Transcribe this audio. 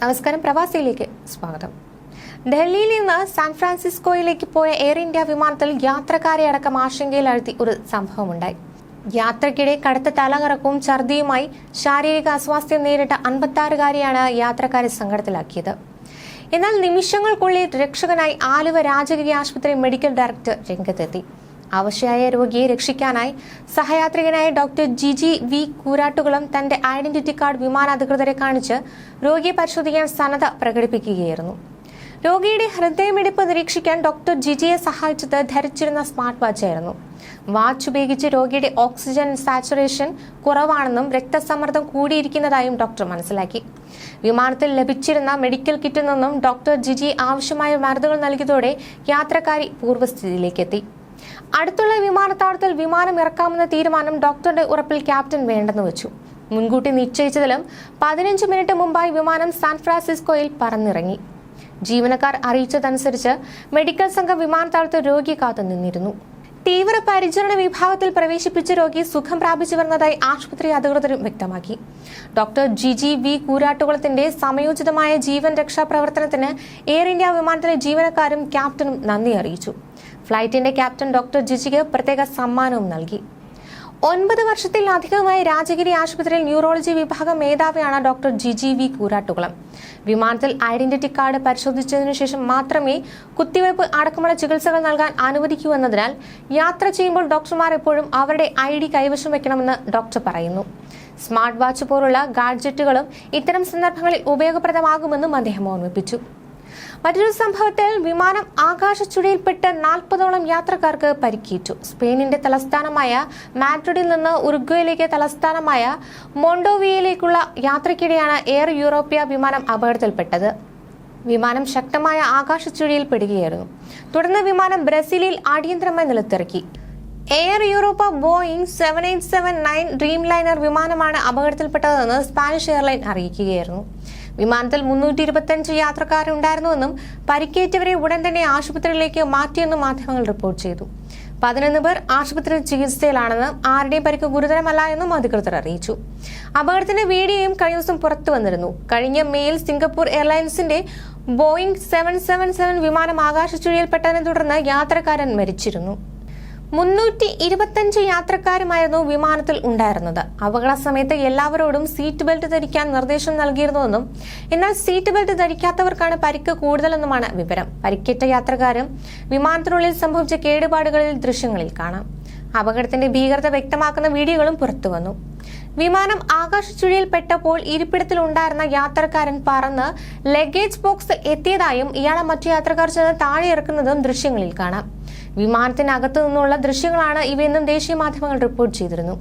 നമസ്കാരം പ്രവാസിയിലേക്ക് സ്വാഗതം. ഡൽഹിയിൽ നിന്ന് സാൻ ഫ്രാൻസിസ്കോയിലേക്ക് പോയ എയർ ഇന്ത്യ വിമാനത്തിൽ യാത്രക്കാരെ അടക്കം ആശങ്കയിലാഴ്ത്തി ഒരു സംഭവമുണ്ടായി. യാത്രയ്ക്കിടെ കടുത്ത തലകറക്കവും ഛർദിയുമായി ശാരീരിക അസ്വാസ്ഥ്യം നേരിട്ട അൻപത്താറുകാരിയാണ് യാത്രക്കാരെ സങ്കടത്തിലാക്കിയത്. എന്നാൽ നിമിഷങ്ങൾക്കുള്ളിൽ രക്ഷകനായി ആലുവ രാജഗിരി ആശുപത്രി മെഡിക്കൽ ഡയറക്ടർ രംഗത്തെത്തി. അവശയായ രോഗിയെ രക്ഷിക്കാനായി സഹയാത്രികനായ ഡോക്ടർ ജിജി വി കൂരാട്ടുകുളം തന്റെ ഐഡന്റിറ്റി കാർഡ് വിമാന അധികൃതരെ കാണിച്ച് രോഗിയെ പരിശോധിക്കാൻ സന്നദ്ധ പ്രകടിപ്പിക്കുകയായിരുന്നു. രോഗിയുടെ ഹൃദയമിടിപ്പ് നിരീക്ഷിക്കാൻ ഡോക്ടർ ജിജിയെ സഹായിച്ചത് ധരിച്ചിരുന്ന സ്മാർട്ട് വാച്ചായിരുന്നു വാച്ച് ഉപയോഗിച്ച് രോഗിയുടെ ഓക്സിജൻ സാച്ചുറേഷൻ കുറവാണെന്നും രക്തസമ്മർദ്ദം കൂടിയിരിക്കുന്നതായും ഡോക്ടർ മനസ്സിലാക്കി. വിമാനത്തിൽ ലഭിച്ചിരുന്ന മെഡിക്കൽ കിറ്റിൽ നിന്നും ഡോക്ടർ ജിജി ആവശ്യമായ മരുന്നുകൾ നൽകിയതോടെ യാത്രക്കാരി പൂർവസ്ഥിതിയിലേക്കെത്തി. അടുത്തുള്ള വിമാനത്താവളത്തിൽ വിമാനം ഇറക്കാമെന്ന തീരുമാനം ഡോക്ടറുടെ ഉറപ്പിൽ ക്യാപ്റ്റൻ വേണ്ടെന്ന് വെച്ചു. മുൻകൂട്ടി നിശ്ചയിച്ചതിലും പതിനഞ്ച് മിനിറ്റ് മുമ്പായി വിമാനം സാൻ ഫ്രാൻസിസ്കോയിൽ പറന്നിറങ്ങി. ജീവനക്കാർ അറിയിച്ചതനുസരിച്ച് മെഡിക്കൽ സംഘം വിമാനത്താവളത്തിൽ രോഗി കാത്തു നിന്നിരുന്നു. തീവ്ര പരിചരണ വിഭാഗത്തിൽ പ്രവേശിപ്പിച്ച രോഗി സുഖം പ്രാപിച്ചു വരുന്നതായി ആശുപത്രി അധികൃതരും വ്യക്തമാക്കി. ഡോക്ടർ ജിജി വി കൂരാട്ടുകുളത്തിന്റെ സമയോചിതമായ ജീവൻ രക്ഷാ പ്രവർത്തനത്തിന് എയർ ഇന്ത്യ വിമാനത്തിലെ ജീവനക്കാരും ക്യാപ്റ്റനും നന്ദി അറിയിച്ചു. ഫ്ലൈറ്റിന്റെ ക്യാപ്റ്റൻ ഡോക്ടർ ജിജിക്ക് പ്രത്യേക സമ്മാനവും നൽകി. ഒൻപത് വർഷത്തിലധികമായി രാജഗിരി ആശുപത്രിയിൽ ന്യൂറോളജി വിഭാഗം മേധാവിയാണ് ഡോക്ടർ ജിജി വി കൂരാട്ടുകുളം. വിമാനത്തിൽ ഐഡന്റിറ്റി കാർഡ് പരിശോധിച്ചതിനു ശേഷം മാത്രമേ കുത്തിവയ്പ് അടക്കമുള്ള ചികിത്സകൾ നൽകാൻ അനുവദിക്കൂ എന്നതിനാൽ യാത്ര ചെയ്യുമ്പോൾ ഡോക്ടർമാർ എപ്പോഴും അവരുടെ ഐ ഡി കൈവശം വെക്കണമെന്ന് ഡോക്ടർ പറയുന്നു. സ്മാർട്ട് വാച്ച് പോലുള്ള ഗാഡ്ജറ്റുകളും ഇത്തരം സന്ദർഭങ്ങളിൽ ഉപയോഗപ്രദമാകുമെന്നും അദ്ദേഹം ഓർമ്മിപ്പിച്ചു. മറ്റൊരു സംഭവത്തിൽ വിമാനം ആകാശച്ചുഴിയിൽപ്പെട്ട് നാൽപ്പതോളം യാത്രക്കാർക്ക് പരിക്കേറ്റു. സ്പെയിനിന്റെ തലസ്ഥാനമായ മാഡ്രിഡിൽ നിന്ന് ഉറുഗ്വയിലേക്ക് തലസ്ഥാനമായ മോണ്ടോവിയയിലേക്കുള്ള യാത്രയ്ക്കിടെയാണ് എയർ യൂറോപ്യ വിമാനം അപകടത്തിൽപ്പെട്ടത്. വിമാനം ശക്തമായ ആകാശച്ചുഴിയിൽ പെടുകയായിരുന്നു തുടർന്ന് വിമാനം ബ്രസീലിൽ അടിയന്തരമായി നിലത്തിറക്കി. Air Europa Boeing seven eight seven nine Dreamliner വിമാനമാണ് അപകടത്തിൽപ്പെട്ടതെന്ന് സ്പാനിഷ് എയർലൈൻ അറിയിക്കുകയായിരുന്നു. വിമാനത്തിൽ മുന്നൂറ്റി ഇരുപത്തിയഞ്ച് യാത്രക്കാരുണ്ടായിരുന്നുവെന്നും പരിക്കേറ്റവരെ ഉടൻ തന്നെ ആശുപത്രിയിലേക്ക് മാറ്റിയെന്നും മാധ്യമങ്ങൾ റിപ്പോർട്ട് ചെയ്തു. പതിനൊന്ന് പേർ ആശുപത്രിയിൽ ചികിത്സയിലാണെന്നും ആരുടെയും പരിക്ക് ഗുരുതരമല്ല എന്നും അധികൃതർ അറിയിച്ചു. അപകടത്തിന്റെ വീഡിയോയും കഴിഞ്ഞ ദിവസം പുറത്തു വന്നിരുന്നു. കഴിഞ്ഞ മെയിൽ സിംഗപ്പൂർ എയർലൈൻസിന്റെ ബോയിങ് സെവൻ സെവൻ സെവൻ വിമാനം ആകാശച്ചുഴിയിൽപ്പെട്ടതിനെ തുടർന്ന് യാത്രക്കാരൻ മരിച്ചിരുന്നു. മുന്നൂറ്റി ഇരുപത്തഞ്ച് യാത്രക്കാരുമായിരുന്നു വിമാനത്തിൽ ഉണ്ടായിരുന്നത്. അപകട സമയത്ത് എല്ലാവരോടും സീറ്റ് ബെൽറ്റ് ധരിക്കാൻ നിർദ്ദേശം നൽകിയിരുന്നുവെന്നും എന്നാൽ സീറ്റ് ബെൽറ്റ് ധരിക്കാത്തവർക്കാണ് പരിക്ക് കൂടുതലെന്നുമാണ് വിവരം. പരിക്കേറ്റ യാത്രക്കാരും വിമാനത്തിനുള്ളിൽ സംഭവിച്ച കേടുപാടുകളിൽ ദൃശ്യങ്ങളിൽ കാണാം. അപകടത്തിന്റെ ഭീകരത വ്യക്തമാക്കുന്ന വീഡിയോകളും പുറത്തുവന്നു വിമാനം ആകാശച്ചുഴിയിൽ പെട്ടപ്പോൾ ഇരിപ്പിടത്തിൽ ഉണ്ടായിരുന്ന യാത്രക്കാരൻ പറന്ന് ലഗേജ് ബോക്സ് എത്തിയതായും ഇയാളെ മറ്റു യാത്രക്കാർ ചെന്ന് താഴെ ഇറക്കുന്നതും ദൃശ്യങ്ങളിൽ കാണാം. വിമാനത്തിനകത്തു നിന്നുള്ള ദൃശ്യങ്ങളാണ് ഇവയെന്നും ദേശീയ മാധ്യമങ്ങൾ റിപ്പോർട്ട് ചെയ്തിരുന്നു.